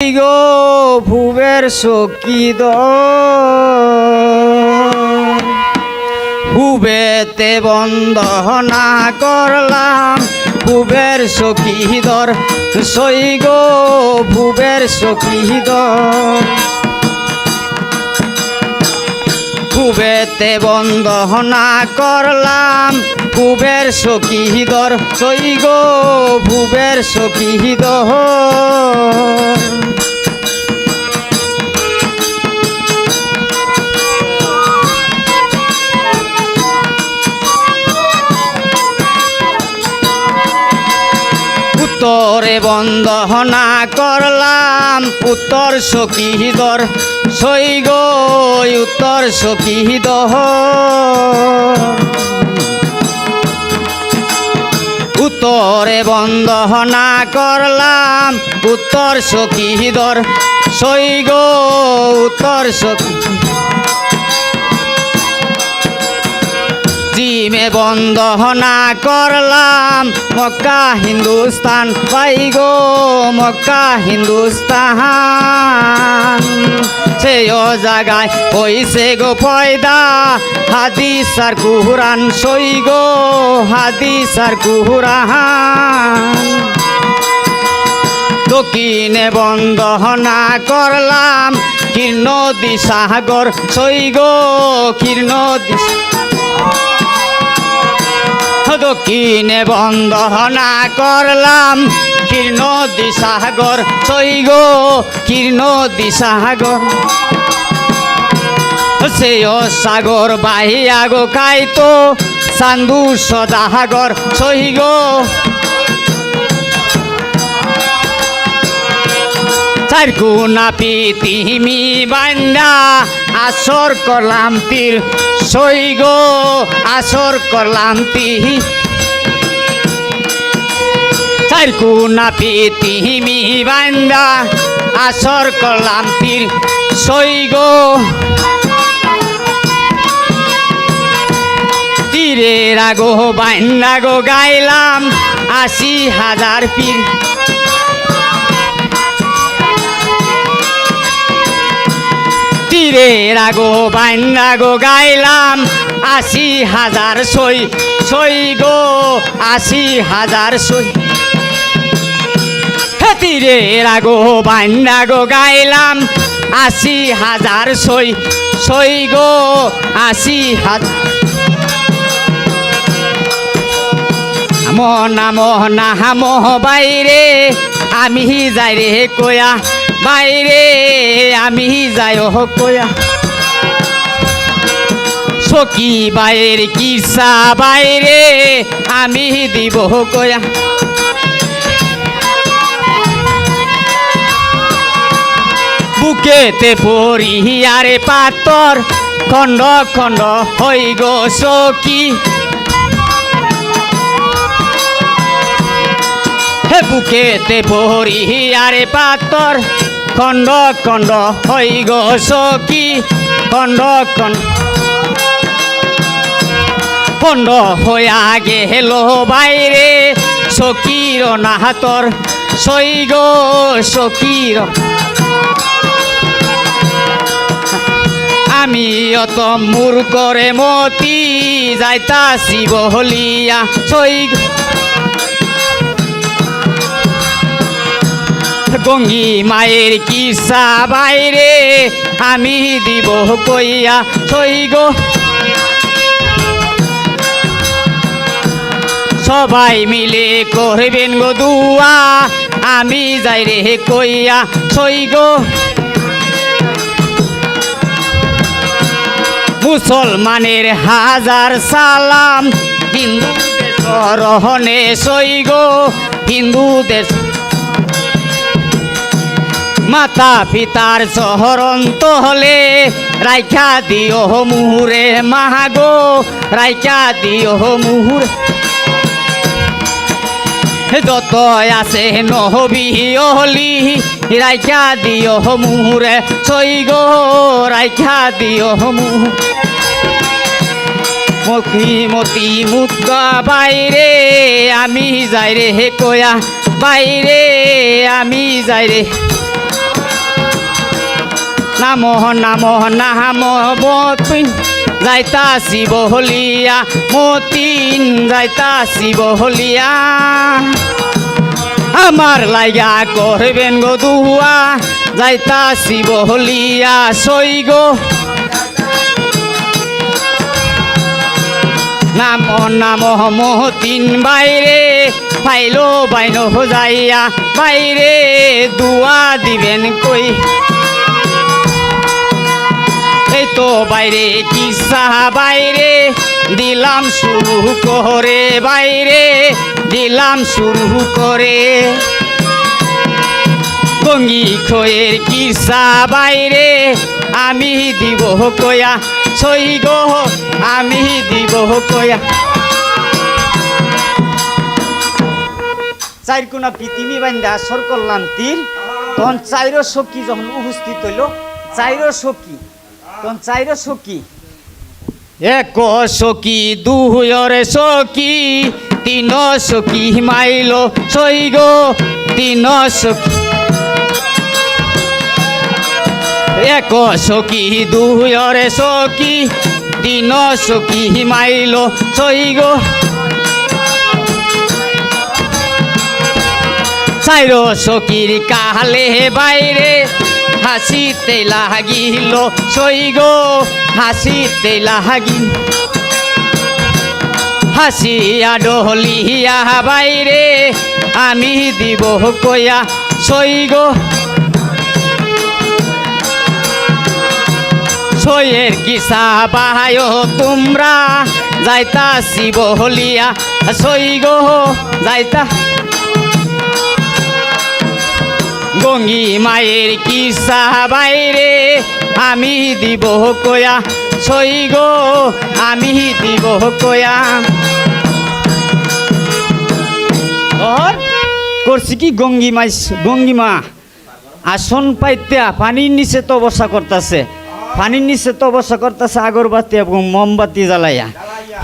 গো ভুবের সকিদ হুবেতে বন্দনা করলাম ভুবের সকিদর সই গো ভুবের সকিদর কুবেতে বন্দনা করলাম। কুবের সকিদর সই গো ভুবের সকিদর উত্তরে বন্দনা করলাম উত্তর সকিদর সই গো উত্তর সকিদর উত্তরে বন্দনা করলাম উত্তর সকিদর সই গো উত্তর সখী জিমে বন্দনা করলাম। মক্কা, হিন্দুস্তান, পাই গো, মক্কা, হিন্দুস্তান। সেই জায়গায় হইছে গো ফয়দা। হাদিস আর কুহুরান সই গো হাদিস আর কুহুরান দক্ষিণে বন্দনা করলাম কীর্ণ দিশাগর সই গো কীর্ণ দিশা দক্ষিণে বন্দনা করলাম। কীর্ণ দিশাগর, সই গো, কীর্ণ দিশাগর। সে সাগর বাহিয়া গো খাইতো সান্দু সদাগর, সই চার গুণা পিতিমি বান্দা। আসর করলাম তীর সই গো, আসর করলাম তীর। চার গুণা পিতিমি বান্দা, আসর করলাম তীর সই গো। তীরের আগো বান্দা গো গাইলাম আশি হাজার পীর। তীরের আগো বান্না গো গাইলাম। আশি হাজার সই সই গো, আশি হাজার সই। হে তীরের আগো গো গাইলাম। আশি হাজার সই সই গো, আশি হাজার মনা মোহনা মোহ বাইরে, আমি যাই রে কয়া। বাইরে আমি যাই ও কয়া। সখী বাইর কিসা বাইরে আমি দিব কয়া। বুকেতে পরি আরে পাতর খণ্ড খণ্ড হই গো সখী। হে বুকেতে পরি আরে পাতর খণ্ড খণ্ড হই গো সখী খণ্ড খণ্ড। খণ্ড হইয়া গেল বাইরে সখীর নাহাতর সই গো সখীর আমি অত মূর করে মতি যাইতাছি বহলিয়া সই গঙ্গি মায়ের কিসা বাইরে? আমি দিব কইয়া সই গো। সবাই মিলে করবেন গো দুয়া। আমি যাই রে কইয়া সই গো। মুসলমানের হাজার সালাম, হিন্দুদের রহনে সই গো। হিন্দুদের মাতা পিতার চহরন্ত হলে রাইখা দিও মুহুরে মাহাগো, রাইখা দিও মুহুরে। যত আছে নহবি অহলি রাইখা দিও মুহুরে সই গো রাইখা দিও মুহু। মতি মুদ্গা বাইরে, আমি যাই রে হে কয়া, বাইরে আমি যাই রে নাম নাম নাম মতিন যাইতা শিব হলিয়া। মতিন, যাইতা শিব হলিয়া। আমার লাইগা করবেন গো দুয়া, যাইতা শিব হলিয়া সই গো। নাম নাম মহতিন বাইরে পাইলো বাইন যাইয়া বাইরে দুয়া দিবেন কই? তো বাইরে, কিসা বাইরে? দিলাম শুরু করে বাইরে, দিলাম শুরু করে। গঙ্গি খয়ের কিসা বাইরে? আমি দিব কয়া সই গো, আমি দিব কয়া। চাইর কোনা পৃথিবী বান্ধা আসর করলাম তীর তখন চাইর সখী যখন উপস্থিত হইল, চাইর সখী তখন চাইর সখী। এক সখী দুহরে সখী, তিন সখী মাইল সই গো, তিন সখী। এক সখী দুহরে সখী, তিন সখী মাইল সই গো। চাইর সখীর কালে বাইরে হাসিতে লাগিল সই গো হাসিতে লাগিল হাসিয়া ডহলিয়া বাইরে, আমি দিব কয়া সই গো সইয়ের কিসা বাহায় তোমরা যাইতা শিব হলিয়া সই গো যাইতা গঙ্গি মায়ের কিসা বাইরে? আমি দিব কয়া, সই গো, আমি দিব কয়া। ওর করছি কি গঙ্গি মাই গঙ্গিমা আসন পাইতে পানির নিচে তো বসা করতেছে। পানির নিচে তো বসা করতেছে আগরবাতি এবং মোমবাতি জ্বালাইয়া।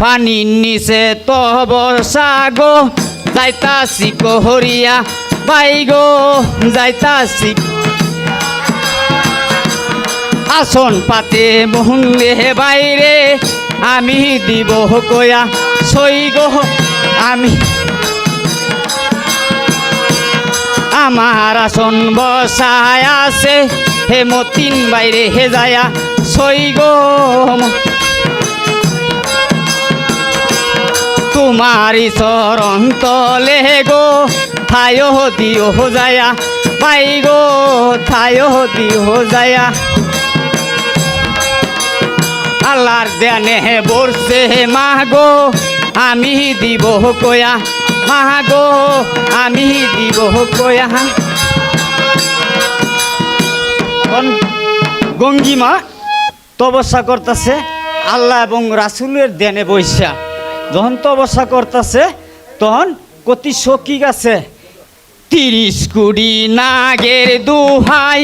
পানির নিচে তো বসা গো, যাইতাছি কহরিয়া। বাই গো, যাইতাছি। আসন পাতে মহুন্দে বাইরে আমি দিব কয়া সই গো, আমি। আমার আসন বসায় আছে, হে মতিন বাইরে হে যায়া সই গো। তোমারি চরণ তলে গো, থায় দিও যায়া, পাই গো, থায় দিও যায়া। আল্লাহর দেনে মা গো আমি দিব কয়া মা গো আমি দিব কয়া। গঙ্গিমা তপস্যা করতেছে, আল্লাহ এবং রাসুলের দেনে বৈশা যখন তপস্যা করতেছে, তখন কতি সখী আছে তিরিশ কুড়ি নাগের দুহাই,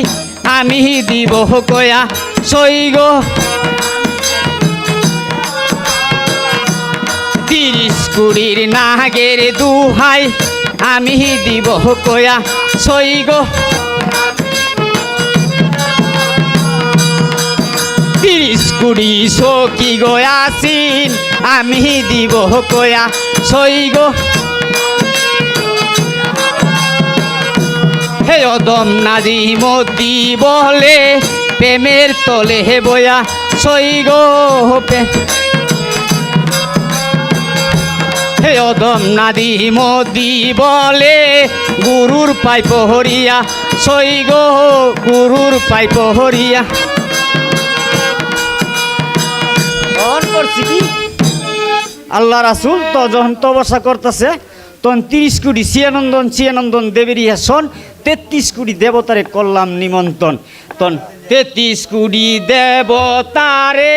আমি দিব কয়া গো তিরিশ কুড়ির নাগের দুহাই, আমি দিব কয়া সই গো তিরিশ কুড়ি সখী গো আসিন, আমি দিব কয়া সই গো। হে অদম নাদি মতি বলে, প্রেমের তলে হে বয়া সই গো হে অদম নাদি মোদি বলে, গুরুর পাই পহরিয়া সই গো, গুরুর পাই পহরিয়া। করছি কি? আল্লাহ রাসুল তো যখন তবসা করতেছে, তখন তিরিশ কোটি চিয়ানন্দন চিয়ানন্দন দেবের ইহাসন তেত্রিশ কোটি দেবতারে করলাম নিমন্ত্রণ। তখন তেত্রিশ কোটি দেবতারে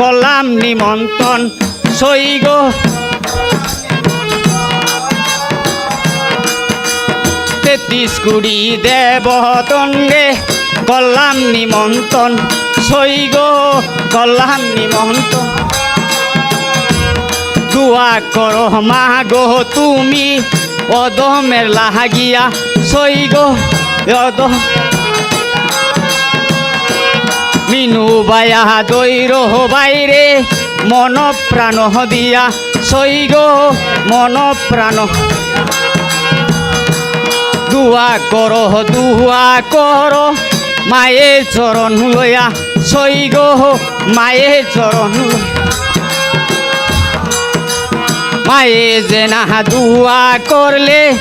করলাম নিমন্ত্রণ। সই গো। তেত্রিশ কুড়ি দেবতঙ্গে করলাম নিমন্ত্রণ। সই গো করলাম নিমন্ত্রণ দুয়া করো মা গো, তুমি অদমের লাহাগিয়া সই গো অদম। ডুবায়া দৈর বাইরে, মন প্রাণ দিয়া সৈগ মন প্রাণ। দুয়া কর দুয়া কর মায়ের চরণ লয়া সৈগ মায়ের চরণ লয়া। মায়ে যে না দুয়া করলে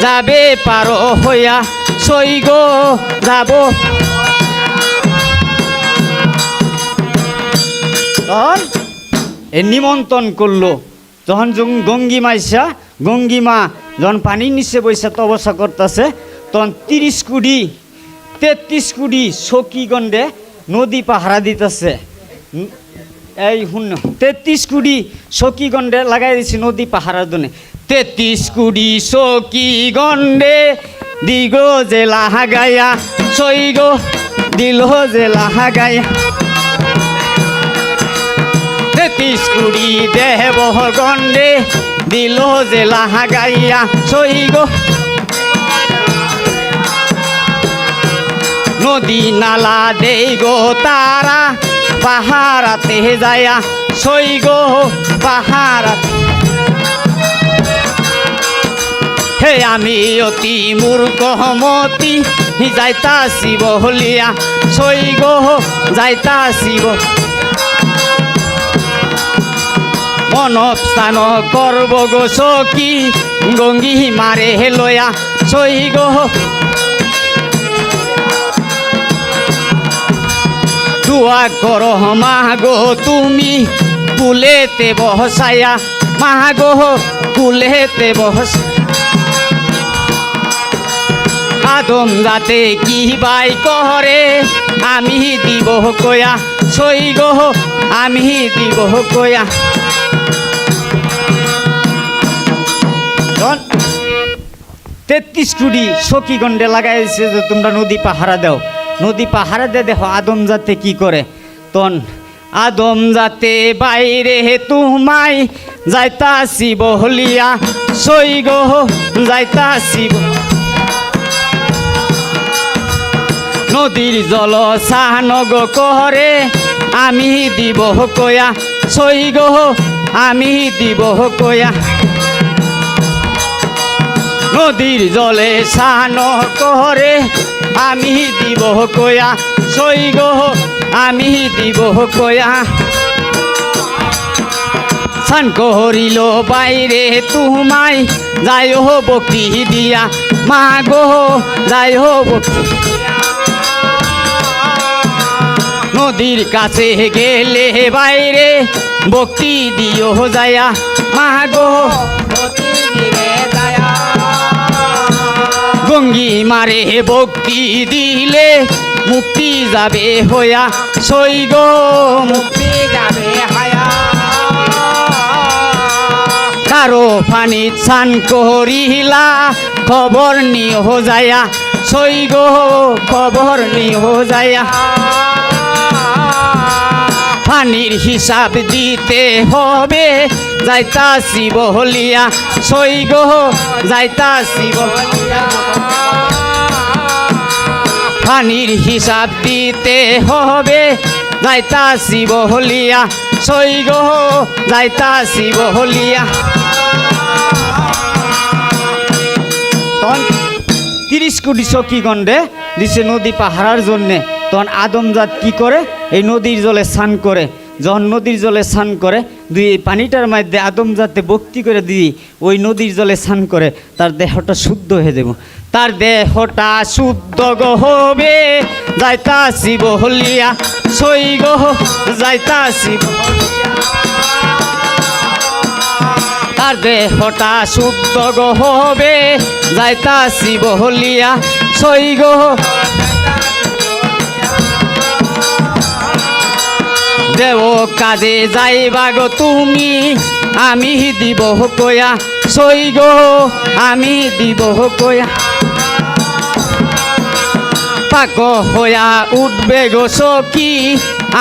যাবে পারো হইয়া, সই গো যাব এ নিমন্ত্রণ করল, যখন জং- গঙ্গিমা ইসা গঙ্গিমা যখন পানির নিচে বৈশা তবসা করতেছে, তখন তিরিশ কুড়ি তেত্রিশ কুড়ি সখীগণ্ডে নদী পাহারা দিতেছে। এই শুন, তেত্রিশ কুড়ি সখীগণ্ডে লাগাই দিছি নদী পাহারার জন্য। তেত্রিশ কুড়ি সখীগণ্ডে দিগ যে লাহা গায়া সৈগ দিল যে লাহা গায়া তেত্রিশ কুড়ি দেব গণ্ডে দিল যে লাহা গাইয়া সৈগ নদী নালা দেই গো তারা, পাহারাতে যায়া সৈগ পাহারাতে হে আমি অতি মূর্খ মতি যাইতা শিব হলিয়া সৈগ যাইতা শিব মনস্থান করব গো সখী, গঙ্গি মারে লয়া সই গো দুয়া কর মা গো তুমি কুলেতে বহসায়া। মা গো কুলেতে বহস আদম যাতে কি বাই করে? আমি দিব কয়া। সই গো, আমি দিব কয়া। তেত্রিশ কুড়ি সখীগণ্ডে লাগাইছে যে তোমরা নদী পাহারা দাও। নদী পাহারা দেখো আদম যাতে কি করে? তন, আদম যাতে বাইরে তুমাই যাইতা শিব হলিয়া, সই গো যাইতা শিব নদীর জল সানগ করে আমি দিব কয়া, সই গো, আমি দিব কয়া। নদীর জলে স্নান করে আমি দিব কয়া, সই গো, আমি দিব কয়া। স্নান করিল বাইরে তুমাই যাই হো বকি দিয়া? মা গো, যাই হো বকি নদীর কাছে গেলে বাইরে বক্তি দিও যায়া। মা গো গঙ্গি মারে, ভক্তি দিলে মুক্তি যাবে হয়া। সই গো, মুক্তি যাবে হায়া। কারও পানি চান করিলা, খবর নিহ যায়া। সই গো, খবর নিহ যায়া। পানির হিসাব দিতে হবে। যাইতা শিব হলিয়া সই গো যাইতা শিব পানির হিসাব দিতে হবে। যাইতা শিব হলিয়া সই গো যাইতা শিব হলিয়া তখন তিরিশ কোটি সখী গণ্ডে দিছে নদী পাহারার জন্যে। তখন আদমজাত কি করে? এই নদীর জলে স্নান করে, যখন নদীর জলে স্নান করে, দুই পানিটার মধ্যে আদমজাতে ভক্তি করে দিই, ওই নদীর জলে স্নান করে, তার দেহটা শুদ্ধ হয়ে যাব। তার দেহটা শুদ্ধ গো হবে যাইতা শিব হলিয়া, সই গো যাইতা শিব তার দেহটা শুদ্ধ গো হবে যাইতা শিব হলিয়া, সই গো দেব কাজে যাইবা গো তুমি। আমি দিব কয়া, সই গো, আমি দিব কয়া। পাক হয়া উঠবে গো সখী,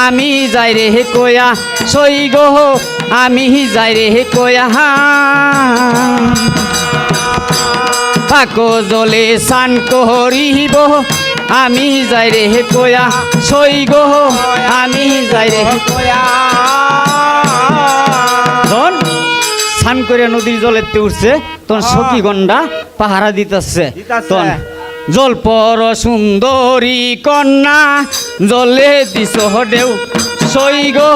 আমি যাই রে কয়া, সই গো, আমি যাই রে কয়া। পাক জলে স্নান করিব আমি যাই রে কয়া সই গো। আমি যাই রে তখন স্নান করে নদীর জলেতে উঠছে। তখন সখী গন্ডা পাহারা দিতেছে। তখন জল পর সুন্দরী কন্যা জলে দিস ঢেউ সই গো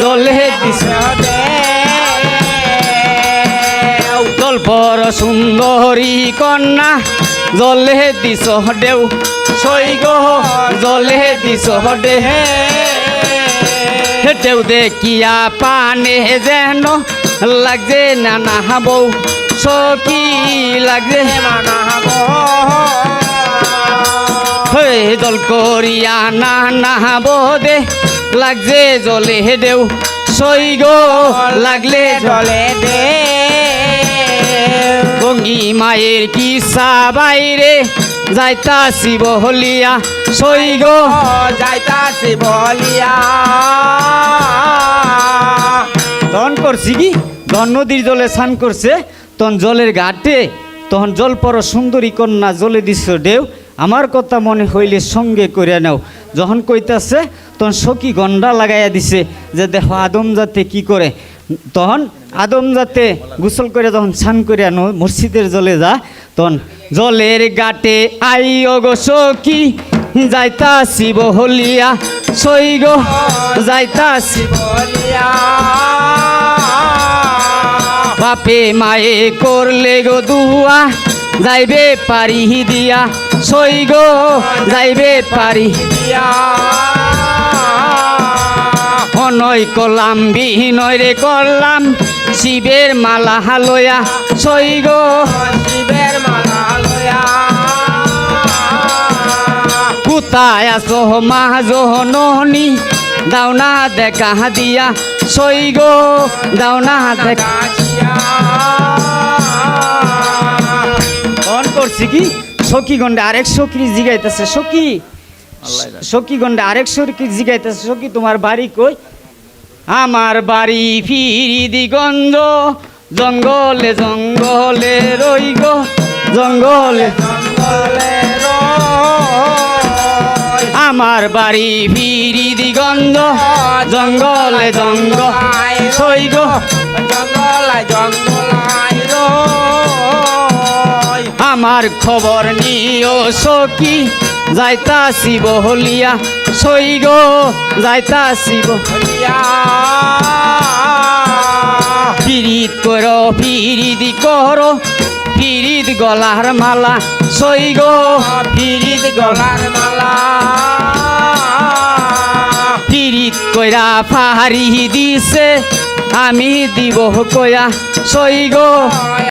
জলে দিস জল পর সুন্দরী কন্যা জলে দিস ঢেউ সই গো। জলে দিস ঢে হেটেও দেখিয়া পানে যেন লাগছে না না বউ। সখী লাগছে হে জল করিয়া না না বোদে লাগছে জলে দেউ। সই গো লাগলে জলে দে। গঙ্গি মায়ের কি বাইরে যাইতাছি বহলিয়া সই গো। যাইতাছি বলিয়া তখন করছি কি? তখন নদীর জলে স্নান করছে তখন জলের ঘাটে তখন জল পর সুন্দরী কন্যা জলে দিছ ঢেউ। আমার কথা মনে হইলে সঙ্গে করে নাও। যখন কইতাছে তখন সখী গন্ডা লাগাইয়া দিছে যে দেখো আদম যাতে কি করে? তখন আদম যাতে গোসল করে তখন স্নান করে আনো, মসজিদের জলে যা, তখন জলের ঘাটে আই অগো সখী যাইতাছি বহলিয়া সই গো যাইতাছি বলিয়া বাপে মায়ে করলে গো দুয়া, যাইবে পারি দিয়া গো, যাইবে পারি দিয়া। অনয় কলাম বিহীনয় রে করলাম শিবের মালা হালয়া সই গো। শিবের মালা লয়া কুতায় আসো মা জহননি? দাওনা দেখা দিয়া সই গো। দাওনা দেখা অন করছি কি? সখী গন্ডে আরেক সখী জিগাইতেছে সখী। সখী গন্ডে আরেক সখী জিগাইতেছে সখী তোমার বাড়ি কই? আমার বাড়ি ফিরি দিগন্ধ জঙ্গলে জঙ্গলে রই গো, জঙ্গলে আমার বাড়ি ফিরি দিগন্ধ জঙ্গলে জঙ্গল সই গো জঙ্গলায় জঙ্গলায় আমার খবর নিও সখী যাইতাছি হলিয়া সই গো যাইতাছি রইয়া পিরিত কর পিরিদি কর পিরিত গলার মালা সই গো। পিরিত গলার মালা। পিরিত কইরা ফাহারি দিছে আমি দিব কয়া সই গো।